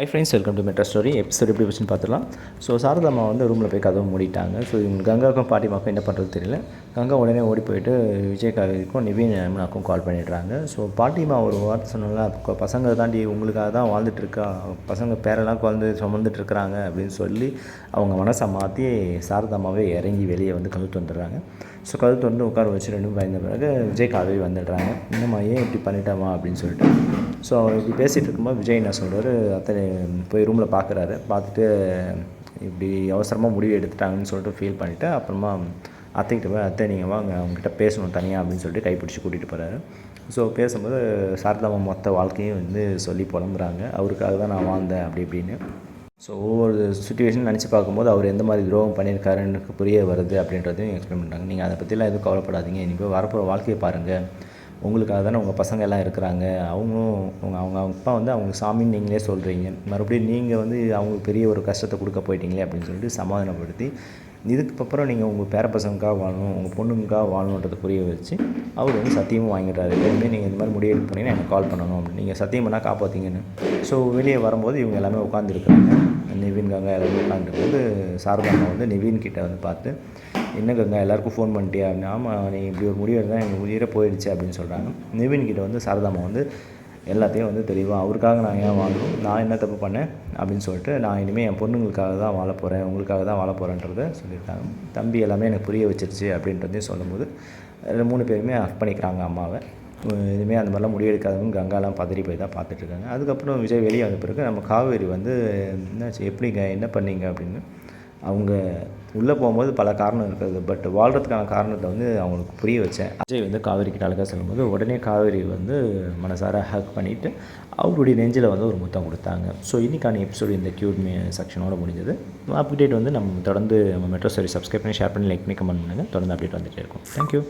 High friends welcome to மெட்ரா story episode எப்படி வச்சுன்னு பார்த்துலாம் ஸோ சாரதாம்மா வந்து ரூமில் போய் கதவு மூடிட்டாங்க. ஸோ இவங்க கங்காவுக்கும் பாட்டிமாக்கும் என்ன பண்ணுறது தெரியல. கங்கா உடனே ஓடி போயிட்டு விஜய் காவிரிக்கும் நிவீன் யமுனாக்கும் கால் பண்ணிடுறாங்க. ஸோ பாட்டிமா ஒரு வார்த்தை சொன்னால பசங்க தாண்டி உங்களுக்காக தான் வாழ்ந்துட்டுருக்கா பசங்க பேரெல்லாம் குழந்தை சுமந்துட்டு இருக்கிறாங்க. அப்படின்னு சொல்லி அவங்க மனசை மாற்றி சாரதாமாவே இறங்கி வெளியே வந்து கழுத்து வந்துடுறாங்க ஸோ கழுத்து வந்து உட்கார வச்சு ரெண்டும் பயந்த பிறகு விஜய் காவேரி வந்துடுறாங்க. என்னம்மா ஏன் இப்படி பண்ணிட்டாமா அப்படின்னு சொல்லிட்டு. ஸோ இப்படி பேசிகிட்டு இருக்கும்போது விஜய் என்ன சொல்கிறாரு அத்தனை போய் ரூமில் பார்க்குறாரு பார்த்துட்டு இப்படி அவசரமாக முடிவு எடுத்துட்டாங்கன்னு சொல்லிட்டு ஃபீல் பண்ணிவிட்டு அப்புறமா அத்தைக்கிட்ட போய் அத்தை நீங்கள் வாங்க. அவங்ககிட்ட பேசணும் தனியாக அப்படின்னு சொல்லிட்டு கைப்பிடிச்சி கூட்டிகிட்டு போகிறாரு ஸோ பேசும்போது சாரதாமா மொத்த வாழ்க்கையும் வந்து சொல்லி புலம்புறாங்க. அவருக்காக தான் நான் வாழ்ந்தேன் அப்படி இப்படின்னு. ஸோ ஒவ்வொரு சுச்சுவேஷன் நினச்சி பார்க்கும்போது அவர் எந்த மாதிரி துரோகம் பண்ணியிருக்காருன்னு எனக்கு புரிய வருது அப்படின்றதையும் எக்ஸ்பிளைன் பண்ணுறாங்க நீங்கள் அதை பற்றிலாம் எதுவும் கவலைப்படாதீங்க. இனிமேல் வரப்போகிற வாழ்க்கையை பாருங்கள் உங்களுக்காக தானே உங்கள் பசங்க எல்லாம் இருக்கிறாங்க. அவங்களும் அவங்க அவங்க அவங்க அப்பா வந்து அவங்க சாமின்னு நீங்களே சொல்கிறீங்க மறுபடியும் நீங்கள் வந்து அவங்களுக்கு பெரிய ஒரு கஷ்டத்தை கொடுக்க போயிட்டீங்களே அப்படின்னு சொல்லிட்டு சமாதானப்படுத்தி இதுக்கு அப்புறம் நீங்கள் உங்கள் பேர பசங்களுக்காக வாழணும் உங்கள் பொண்ணுங்களுக்காக வாழணுன்றதை புரிய வச்சு அவர் வந்து சத்தியமும் வாங்கிட்டார். இனிமேல் நீங்கள் இந்த மாதிரி முடிவு எடுத்து எனக்கு கால் பண்ணணும் அப்படின்னு. நீங்கள் சத்தியம் பண்ணால் காப்பாற்றிங்கன்னு ஸோ வெளியே வரும்போது இவங்க எல்லாமே உட்காந்துருக்காங்க நிவின் கங்கா எல்லாமே உட்காந்துருக்கும்போது சாரதாங்க வந்து நிவின் கிட்ட வந்து பார்த்து என்ன கங்கா எல்லாருக்கும் ஃபோன் பண்ணிட்டியா? அப்படின்னு ஆமாம் நீ இப்படி ஒரு முடிவு எடுத்தால் எங்கள் உயிரை போயிடுச்சு அப்படின்னு சொல்கிறாங்க நிவின் கிட்ட வந்து சாரதாமா வந்து எல்லாத்தையும் வந்து தெளிவாக அவருக்காக நான் ஏன் வாழணும்? நான் என்ன தப்பு பண்ணேன்? அப்படின்னு சொல்லிட்டு நான் இனிமேல் என் பொண்ணுங்களுக்காக தான் வாழ போகிறேன் உங்களுக்காக தான் வாழ போகிறேன்றத சொல்லியிருக்காங்க. தம்பி எல்லாமே எனக்கு புரிய வச்சிருச்சு அப்படின்றதையும் சொல்லும்போது ரெண்டு மூணு பேருமே அஃப் பண்ணிக்கிறாங்க அம்மாவை. இனிமேல் அந்த மாதிரிலாம் முடிவெடுக்காதவங்க கங்காலாம் பதறி போய் தான் பார்த்துட்ருக்காங்க அதுக்கப்புறம் விஜய் வெளியே வந்த பிறகு நம்ம காவேரி வந்து என்னாச்சு? எப்படிங்க? என்ன பண்ணீங்க? அப்படின்னு அவங்க உள்ளே போகும்போது பல காரணம் இருக்குது. பட் வாழ்கிறதுக்கான காரணத்தை வந்து அவங்களுக்கு புரிய வச்சேன். அஜய் வந்து காவேரி கிட்ட அழகாக சொல்லும்போது உடனே காவேரி வந்து மனசார ஹக் பண்ணிவிட்டு அவருடைய நெஞ்சில் வந்து ஒரு முத்தம் கொடுத்தாங்க. ஸோ இன்றைக்கான எபிசோடு இந்த க்யூட் செக்ஷனோட முடிஞ்சது. அப்டேட் வந்து நம்ம தொடர்ந்து நம்ம மெட்ரோ சரி சப்ஸ்கிரைப் பண்ணி ஷேர் பண்ணி லைக் பண்ணி கமெண்ட் பண்ணுங்கள் தொடர்ந்து அப்டேட் வந்துகிட்டே இருக்கும். தேங்க்யூ